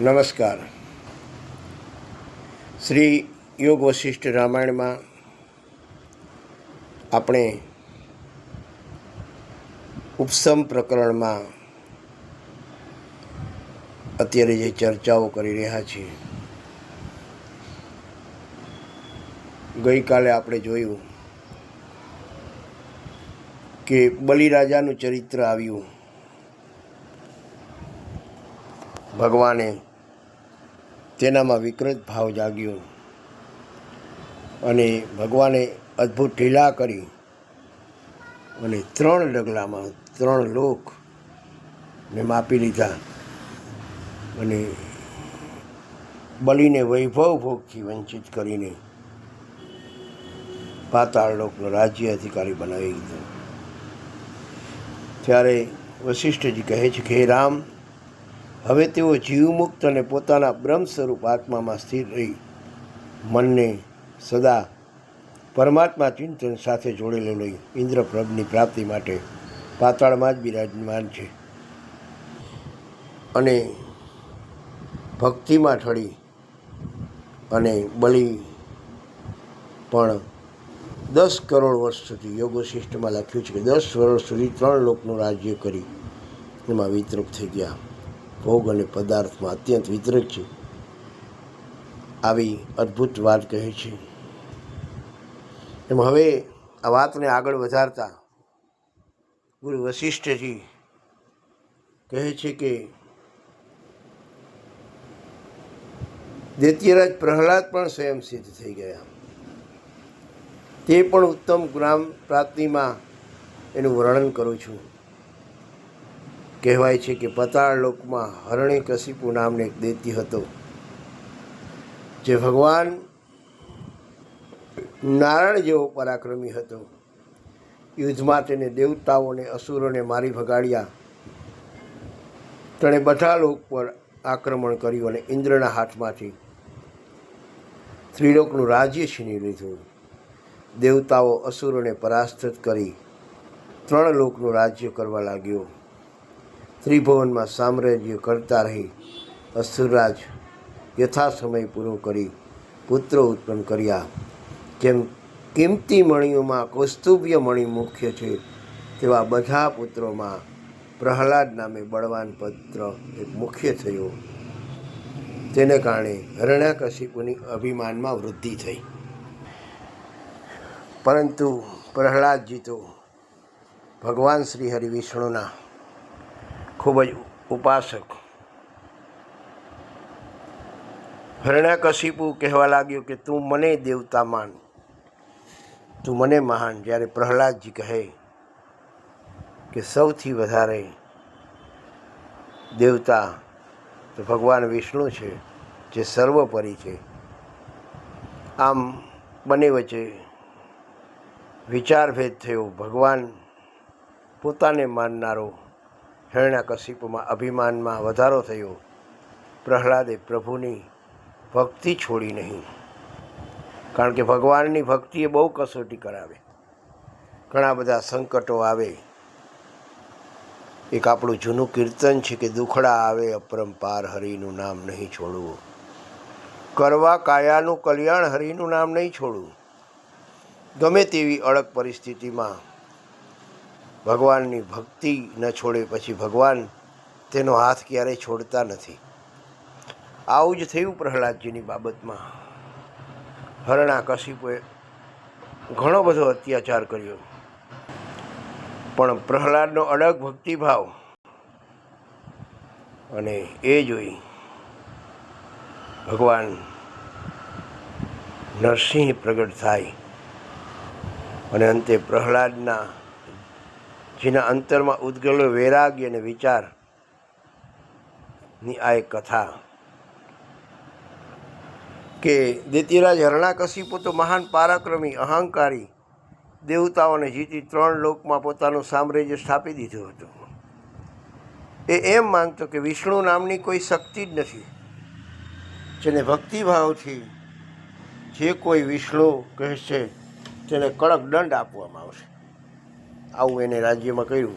નમસ્કાર. શ્રી યોગ વશિષ્ઠ રામાયણમાં આપણે ઉપસમ પ્રકરણમાં અત્યારે જે ચર્ચાઓ કરી રહ્યા છીએ. ગઈકાલે આપણે જોયું કે બલિરાજાનું ચરિત્ર આવ્યું. ભગવાને તેનામાં વિકૃત ભાવ જાગ્યો. અને ભગવાને અદ્ભુત ઢીલા કરી. અને ત્રણ ડગલામાં ત્રણ લોક ને માપી લીધા. અને બલીને વૈભવ ભોગથી વંચિત કરીને પાતાળ લોકનો રાજ્ય અધિકારી બનાવી દીધો. ત્યારે વશિષ્ઠજી કહે છે કે રામ હવે તેઓ જીવમુક્ત અને પોતાના બ્રહ્મ સ્વરૂપ આત્મામાં સ્થિર રહી મનને સદા પરમાત્મા ચિંતન સાથે જોડેલો લઈ ઇન્દ્રપ્રભની પ્રાપ્તિ માટે પાતાળમાં જ બિરાજમાન છે. અને ભક્તિમાં ઠળી અને બલિ પણ દસ કરોડ વર્ષ સુધી યોગ વશિષ્ઠમાં લખ્યું છે કે દસ વર્ષ સુધી ત્રણ લોકનું રાજ્ય કરી એમાં વિતૃપ્ત થઈ ગયા. ભોગ અને પદાર્થમાં અત્યંત વિતરક છે. આવી અદ્ભુત વાત કહે છે. એમ હવે આ વાતને આગળ વધારતા ગુરુ વશિષ્ઠજી કહે છે કે દૈત્યરાજ પ્રહલાદ પણ સ્વયં સિદ્ધ થઈ ગયા. તે પણ ઉત્તમ જ્ઞાન પ્રાપ્તિમાં એનું વર્ણન કરું છું. કહેવાય છે કે પતાળ લોકમાં હરણી કશિપુ નામને એક દેતી હતો, જે ભગવાન નારાયણ જેવો પરાક્રમી હતો. યુદ્ધમાં તેને દેવતાઓને, અસુરોને મારી ભગાડ્યા. તેણે બધા લોક પર આક્રમણ કર્યું અને ઇન્દ્રના હાથમાંથી ત્રિલોકનું રાજ્ય છીની લીધું. દેવતાઓ, અસુરોને પરાસ્ત કરી ત્રણ લોકનું રાજ્ય કરવા લાગ્યો. ત્રિભુવનમાં સામ્રાજ્ય કરતા રહી. અસુરરાજ યથાસમય પૂરો કરી પુત્રો ઉત્પન્ન કર્યા. જેમ કિંમતી મણીઓમાં કૌસ્તુભ્ય મણી મુખ્ય છે, તેવા બધા પુત્રોમાં પ્રહલાદ નામે બળવાન પુત્ર એક મુખ્ય થયો. તેને કારણે હરણ્યાકશિપુની અભિમાનમાં વૃદ્ધિ થઈ. પરંતુ પ્રહલાદજી તો ભગવાન શ્રી હરિ વિષ્ણુના ખૂબ જ ઉપાસક. હરણ્યાકશિપુ કહેવા લાગ્યો કે, તું મને દેવતા માન. તું મને મહાન. જ્યારે પ્રહલાદજી કહે કે, સૌથી વધારે દેવતા તો ભગવાન વિષ્ણુ છે, જે સર્વોપરી છે. આમ બંને વચ્ચે વિચારભેદ થયો. ભગવાન પોતાને માનનારો હિરણ્યકશિપુમાં અભિમાનમાં વધારો થયો. પ્રહલાદે પ્રભુની ભક્તિ છોડી નહીં. કારણ કે ભગવાનની ભક્તિએ બહુ કસોટી કરાવે. ઘણા બધા સંકટો આવે. એક આપણું જૂનું કીર્તન છે કે દુખડા આવે અપરંપાર હરિનું નામ નહીં છોડવું. કરવા કાયાનું કલ્યાણ હરિનું નામ નહીં છોડવું. ગમે તેવી અડગ પરિસ્થિતિમાં ભગવાનની ભક્તિ ન છોડે પછી ભગવાન તેનો હાથ ક્યારેય છોડતા નથી. આવું જ થયું પ્રહલાદજીની બાબતમાં. હરણા કશિપુએ ઘણો બધો અત્યાચાર કર્યો. પણ પ્રહલાદનો અડગ ભક્તિભાવ અને એ જોઈ ભગવાન નરસિંહ પ્રગટ થાય અને અંતે પ્રહલાદના જેના અંતરમાં ઉદ્ગલો વૈરાગ્ય અને વિચારની આ એક કથા. કે દેતીરાજ હરણાકશિપુ તો મહાન પારાક્રમી, અહંકારી દેવતાઓને જીતી ત્રણ લોકમાં પોતાનું સામ્રાજ્ય સ્થાપી દીધું હતું. એ એમ માનતો કે વિષ્ણુ નામની કોઈ શક્તિ જ નથી, જેને ભક્તિભાવથી જે કોઈ વિષ્ણુ કહેશે તેને કડક દંડ આપવામાં આવશે. આવું એને રાજ્યમાં કહ્યું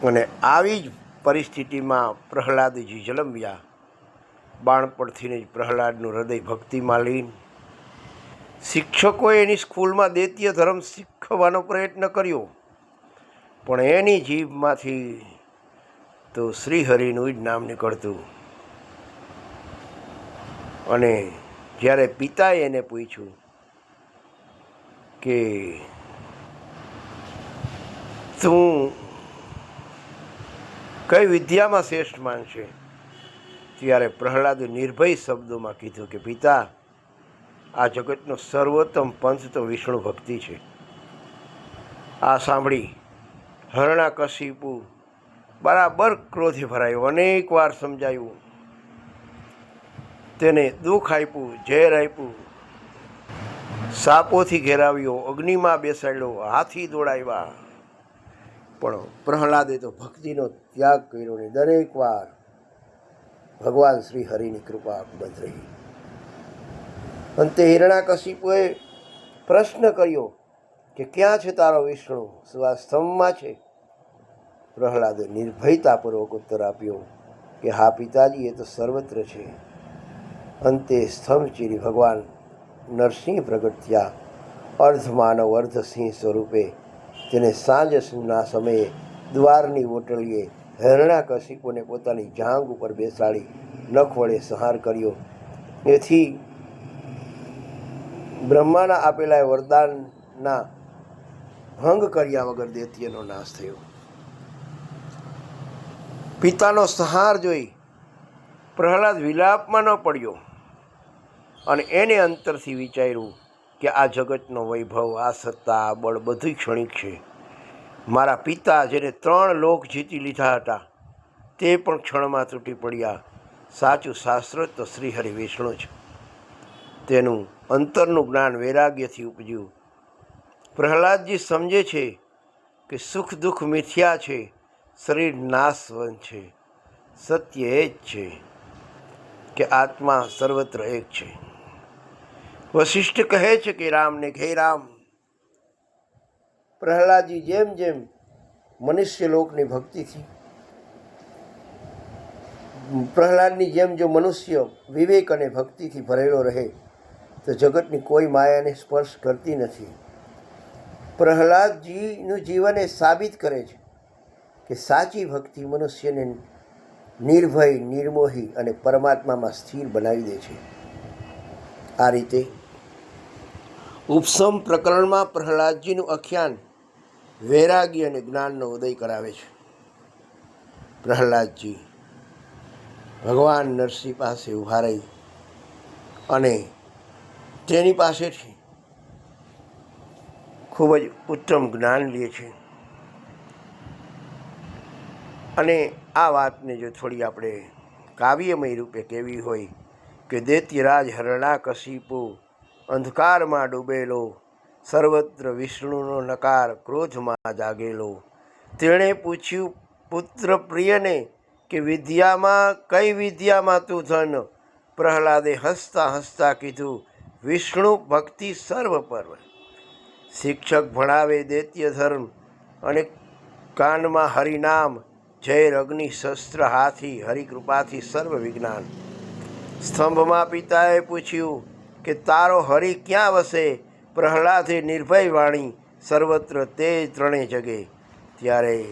અને આવી જ પરિસ્થિતિમાં પ્રહલાદજી જલમ્યા. બાણપણથીને જ પ્રહલાદનું હૃદય ભક્તિમાં લીન. શિક્ષકોએ એની સ્કૂલમાં દૈત્ય ધર્મ શીખવાનો પ્રયત્ન કર્યો. પણ એની જીભમાંથી તો શ્રીહરિનું જ નામ નીકળતું. અને જ્યારે પિતાએ એને પૂછ્યું કે તું કઈ વિદ્યામાં શ્રેષ્ઠ માનશે ત્યારે પ્રહલાદે નિર્ભય શબ્દોમાં કીધું કે, પિતા, આ જગતનો સર્વોત્તમ પંથ તો વિષ્ણુ ભક્તિ છે. આ સાંભળી હરણા કશીપુ બરાબર ક્રોધે ભરાયો, અનેક વાર સમજાયું. તેને દુઃખ આપ્યું, ઝેર આપ્યું. સાપોથી ઘેરાવ્યો, અગ્નિમાં બેસાડ્યો, હાથી દોડાવ્યા. પણ પ્રહલાદે તો ભક્તિનો ત્યાગ કર્યો ને દરેક વાર ભગવાન શ્રી હરિની કૃપા બંધ રહી. અંતે હિરણાકશિપુએ પ્રશ્ન કર્યો કે ક્યાં છે તારો વિષ્ણુ? શું આ સ્તંભમાં છે? પ્રહલાદે નિર્ભયતાપૂર્વક ઉત્તર આપ્યો કે હા પિતાજી એ તો સર્વત્ર છે. અંતે સ્તંભ ચીરી ભગવાન નરસિંહ પ્રગટ થયા. અર્ધ માનવ અર્ધ સિંહ સ્વરૂપે તેને સાંજના સમયે દ્વારની હોટલીએ હરણા કશિપોને પોતાની જાંગ ઉપર બેસાડી નખ વડે સંહાર કર્યો. એથી બ્રહ્માના આપેલા વરદાનના ભંગ કર્યા વગર દૈત્યનો નાશ થયો. પિતાનો સંહાર જોઈ પ્રહલાદ વિલાપમાં ન પડ્યો અને એને અંતરથી વિચાર્યું કે આ જગતનો વૈભવ, આ સત્તા, આ બળ બધું ક્ષણિક છે. મારા પિતા જેને ત્રણ લોક જીતી લીધા હતા, તે પણ ક્ષણમાં તૂટી પડ્યા. સાચું શાસ્ત્ર તો શ્રીહરિ વિષ્ણુ છે તેનું અંતરનું જ્ઞાન વૈરાગ્યથી ઉપજ્યું. પ્રહલાદજી સમજે છે કે સુખ દુઃખ મિથ્યા છે, શરીર નાશવંત છે. સત્ય એ જ છે કે આત્મા સર્વત્ર એક છે. વશિષ્ઠ કહે છે કે રામને ઘે રામ. પ્રહલાદજી જેમ જેમ મનુષ્ય લોકની ભક્તિથી, પ્રહલાદની જેમ જો મનુષ્ય વિવેક અને ભક્તિથી ભરેલો રહે, તો જગતની કોઈ માયાને સ્પર્શ કરતી નથી. પ્રહલાદજીનું જીવન એ સાબિત કરે છે કે સાચી ભક્તિ મનુષ્યને નિર્ભય, નિર્મોહી અને પરમાત્મામાં સ્થિર બનાવી દે છે. આ રીતે ઉપસમ પ્રકરણમાં પ્રહલાદજીનું આખ્યાન વૈરાગ્ય અને જ્ઞાનનો ઉદય કરાવે છે. પ્રહલાદજી ભગવાન નરસિંહ પાસે ઊભા રહી અને તેની પાસેથી ખૂબ જ ઉત્તમ જ્ઞાન લે છે. અને આ વાતને જો થોડી આપણે કાવ્યમય રૂપે કહેવી હોય કે દૈત્યરાજ હરણા કશીપુ અંધકારમાં ડૂબેલો, સર્વત્ર વિષ્ણુનો નકાર ક્રોધમાં જાગેલો. તેણે પૂછ્યું, પુત્ર પ્રિયને, કે વિદ્યામાં, કઈ વિદ્યામાં તું ધન? પ્રહલાદે હસતા હસતા કીધું, વિષ્ણુ ભક્તિ સર્વ પર્વ શિક્ષક ભણાવે દૈત્ય ધર્મ અને કાનમાં હરિનામ, જય અગ્નિ શસ્ત્ર હાથી હરિકૃપાથી સર્વ વિજ્ઞાન સ્તંભમાં પિતાએ પૂછ્યું કે તારો હરિ ક્યાં વસે? પ્રહલાદે નિર્ભય વાણી, સર્વત્ર તે ત્રણેય જગે. ત્યારે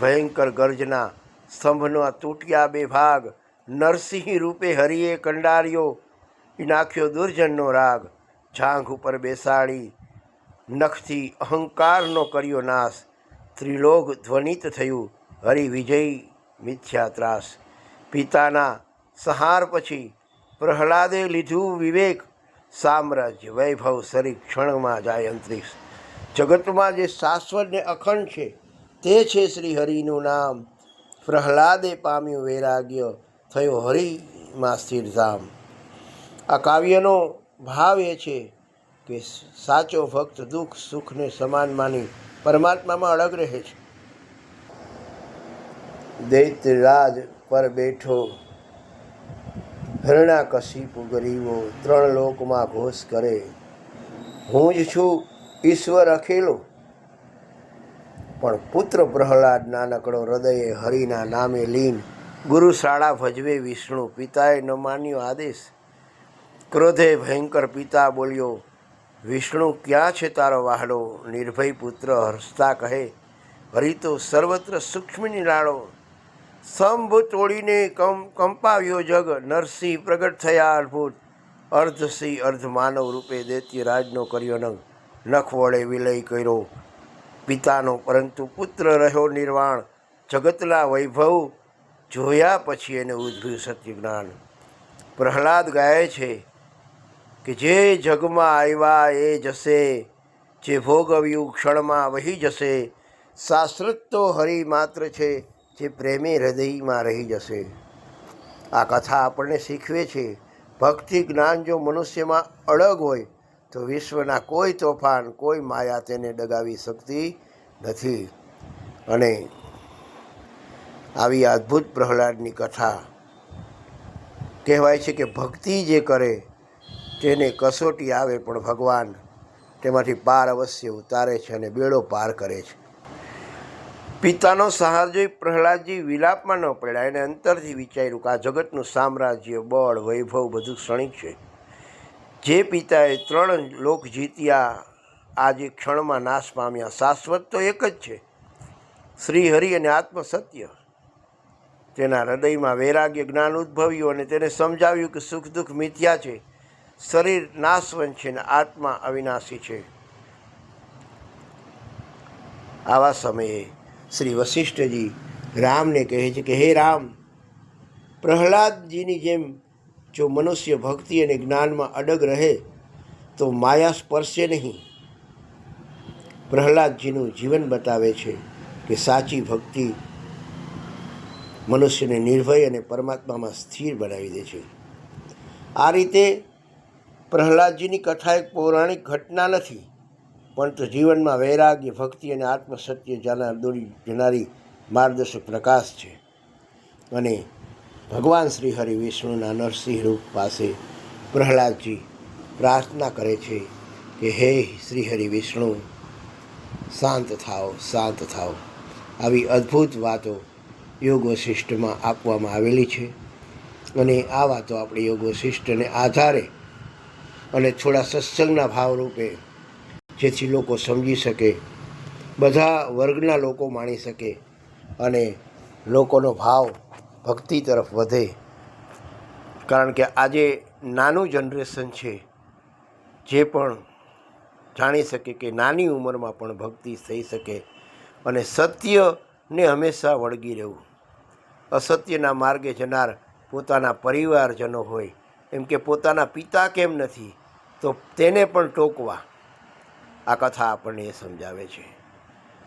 ભયંકર ગર્જના સ્તંભના તૂટ્યા બે ભાગ, નરસિંહ રૂપે હરિએ કંડાર્યો નાખ્યો દુર્જનનો રાગ. જાંઘ ઉપર બેસાડી, નખથી અહંકારનો કર્યો નાશ. ત્રિલોક ધ્વનિત થયું, હરિ વિજય મિથ્યા ત્રાસ. પિતાના સહાર પછી પ્રહલાદે લીધું વિવેક સામ્રાજ્ય, વૈભવ, શરીર ક્ષણમાં જાય અંતરિક્ષ જગતમાં જે શાશ્વત ને અખંડ છે, તે છે શ્રી હરિનું નામ. પ્રહલાદે પામ્યું વૈરાગ્ય, થયો હરિમાં સ્થિરધામ આ કાવ્યનો ભાવ એ છે કે સાચો ભક્ત દુઃખ સુખને સમાન માની પરમાત્મામાં અડગ રહે છે. દૈત્યરાજ પર બેઠો હરણા કશીપુ ગરીબો ત્રણ લોકમાં ઘોષ કરે. હું જ છું ઈશ્વર અખેલો. પણ પુત્ર પ્રહલાદ નાનકડો હૃદયે હરિના નામે લીન ગુરુ શાળા ભજવે વિષ્ણુ પિતાએ ન માન્યો આદેશ. ક્રોધે ભયંકર પિતા બોલ્યો, વિષ્ણુ, ક્યાં છે તારો વાહડો? નિર્ભય પુત્ર હર્ષતા કહે, હરિ તો સર્વત્ર સૂક્ષ્મ નિરાળો સ્તંભ તોડીને કં કંપાવ્યો જગ, નરસિંહ પ્રગટ થયા અદ્ભુત અર્ધસિંહ અર્ધ માનવ રૂપે દેતી રાજનો કર્યો નંગ. નખ વડે વિલય કર્યો. પિતાનો પરંતુ પુત્ર રહ્યો નિર્વાણ. જગતના વૈભવ જોયા પછી એને ઉદ્ભવ્યું સત્ય જ્ઞાન પ્રહલાદ ગાય છે કે જે જગમાં આવ્યા એ જશે, જે ભોગવ્યું ક્ષણમાં વહી જશે. શાસ્ત્ર તો હરિ માત્ર છે. જે પ્રેમી હૃદયમાં રહી જશે. આ કથા આપણને શીખવે છે, ભક્તિ જ્ઞાન જો મનુષ્યમાં અડગ હોય, તો વિશ્વના કોઈ તોફાન, કોઈ માયા તેને ડગાવી શકતી નથી. અને આવી અદ્ભુત પ્રહલાદની કથા કહેવાય છે કે ભક્તિ જે કરે, તેને કસોટી આવે પણ ભગવાન તેમાંથી પાર અવશ્ય ઉતારે છે અને બેડો પાર કરે છે. પિતાનો સહાર જોઈ પ્રહલાદજી વિલાપમાં ન પડ્યા એને અંતરથી વિચાર્યું કે આ જગતનું સામ્રાજ્ય, બળ, વૈભવ બધું ક્ષણિક છે. જે પિતાએ ત્રણ લોક જીત્યા, આજે ક્ષણમાં નાશ પામ્યા. શાશ્વત તો એક જ છે. શ્રી હરિ અને આત્મ સત્ય તેના હૃદયમાં વૈરાગ્ય જ્ઞાન ઉદ્ભવ્યું અને તેને સમજાવ્યું કે સુખ દુઃખ મિથ્યા છે. શરીર નાશવંત છે ને આત્મા અવિનાશી છે. આવા સમયે શ્રી વશિષ્ઠજી રામને કહે છે કે, હે રામ, પ્રહલાદજીની જેમ જો મનુષ્ય ભક્તિ અને જ્ઞાનમાં અડગ રહે, તો માયા સ્પર્શે નહીં. પ્રહલાદજીનું જીવન બતાવે છે કે સાચી ભક્તિ મનુષ્યને નિર્ભય અને પરમાત્મામાં સ્થિર બનાવી દે છે. આ રીતે પ્રહલાદજીની કથા એક પૌરાણિક ઘટના નથી પરંતુ જીવનમાં વૈરાગ્ય, ભક્તિ અને આત્મસત્ય જાના દોરી જનારી માર્ગદર્શક પ્રકાશ છે. અને ભગવાન શ્રી હરિ વિષ્ણુના નરસિંહ રૂપ પાસે પ્રહલાદજી પ્રાર્થના કરે છે કે હે શ્રી હરિ વિષ્ણુ, શાંત થાઓ શાંત થાઓ. આવી અદ્ભુત વાતો યોગ વશિષ્ઠમાં આપવામાં આવેલી છે. અને આ વાતો આપણે યોગ વશિષ્ઠને આધારે અને થોડા સત્સંગના ભાવરૂપે જેથી લોકો સમજી શકે, બધા વર્ગના લોકો માણી શકે અને લોકોનો ભાવ ભક્તિ તરફ વધે. કારણ કે આજે નાનું જનરેશન છે જે પણ જાણી શકે કે નાની ઉંમરમાં પણ ભક્તિ થઈ શકે અને સત્યને હંમેશા વળગી રહેવું. અસત્યના માર્ગે જનાર પોતાના પરિવારજનો હોય, એમ કે પોતાના પિતા કેમ નથી, તો તેને પણ ટોકવા. આ કથા આપણને એ સમજાવે છે.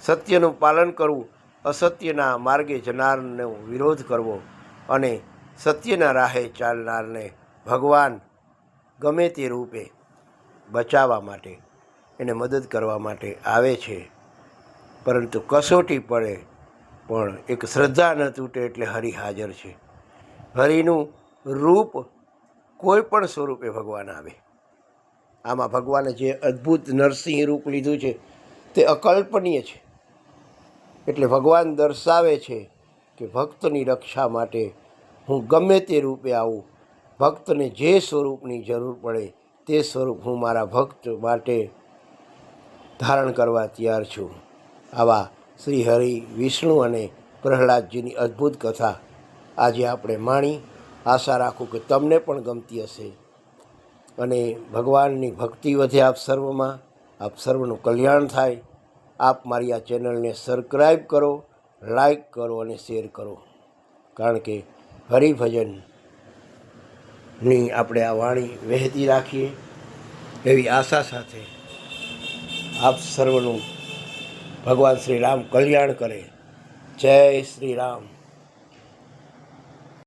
સત્યનું પાલન કરવું, અસત્યના માર્ગે જનારનો વિરોધ કરવો અને સત્યના રાહે ચાલનારને ભગવાન ગમે તે રૂપે બચાવવા માટે, એને મદદ કરવા માટે આવે છે. પરંતુ કસોટી પડે પણ એક શ્રદ્ધા ન તૂટે એટલે હરિ હાજર છે. હરિનું રૂપ કોઈ પણ સ્વરૂપે ભગવાન આવે. આમાં ભગવાને જે અદ્ભુત નરસિંહ રૂપ લીધું છે, તે અકલ્પનીય છે. એટલે ભગવાન દર્શાવે છે કે ભક્તની રક્ષા માટે હું ગમે તે રૂપે આવું, ભક્તને જે સ્વરૂપની જરૂર પડે તે સ્વરૂપ હું મારા ભક્ત માટે ધારણ કરવા તૈયાર છું. આવા શ્રી હરિ વિષ્ણુ અને પ્રહલાદજીની અદ્ભુત કથા આજે આપણે માણી. આશા રાખું કે તમને પણ ગમતી હશે. અને ભગવાનની ભક્તિ વધે આપ સર્વમાં, આપ સર્વનું કલ્યાણ થાય. આપ મારી આ ચેનલને સબસ્ક્રાઈબ કરો લાઈક કરો અને શેર કરો. કારણ કે હરિભજનની આપણે આ વાણી વહેતી રાખીએ એવી આશા સાથે આપ સર્વનું ભગવાન શ્રી રામ કલ્યાણ કરે. જય શ્રી રામ.